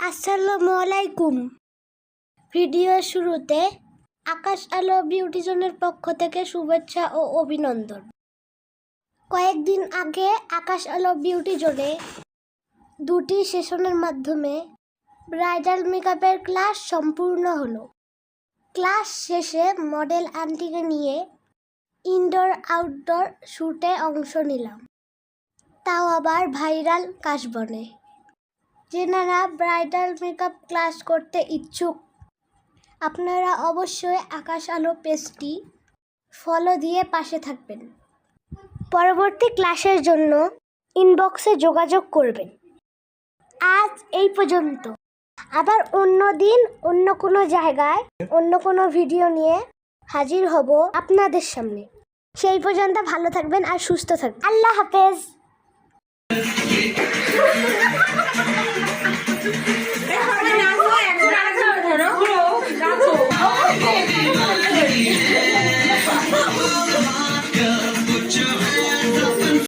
আসসালামু ভিডিওর শুরুতে আকাশ আলো বিউটি জোনের পক্ষ থেকে শুভেচ্ছা ও অভিনন্দন। কয়েকদিন আগে আকাশ আলো বিউটি জোনে দুটি সেশনের মাধ্যমে ব্রাইডাল মেকআপের ক্লাস সম্পূর্ণ হলো। ক্লাস শেষে মডেল আন্টিকে নিয়ে ইনডোর আউটডোর শ্যুটে অংশ নিলাম। তাও আবার ভাইরাল কাশবনে। যেনারা ব্রাইডাল মেকআপ ক্লাস করতে ইচ্ছুক, আপনারা অবশ্যই আকাশ আলো পেজটি ফলো দিয়ে পাশে থাকবেন। পরবর্তী ক্লাসের জন্য ইনবক্সে যোগাযোগ করবেন। আজ এই পর্যন্ত। আবার অন্য দিন অন্য কোনো জায়গায়, অন্য কোনো ভিডিও নিয়ে হাজির হব আপনাদের সামনে। সেই পর্যন্ত ভালো থাকবেন আর সুস্থ থাকবেন। আল্লাহ হাফেজ।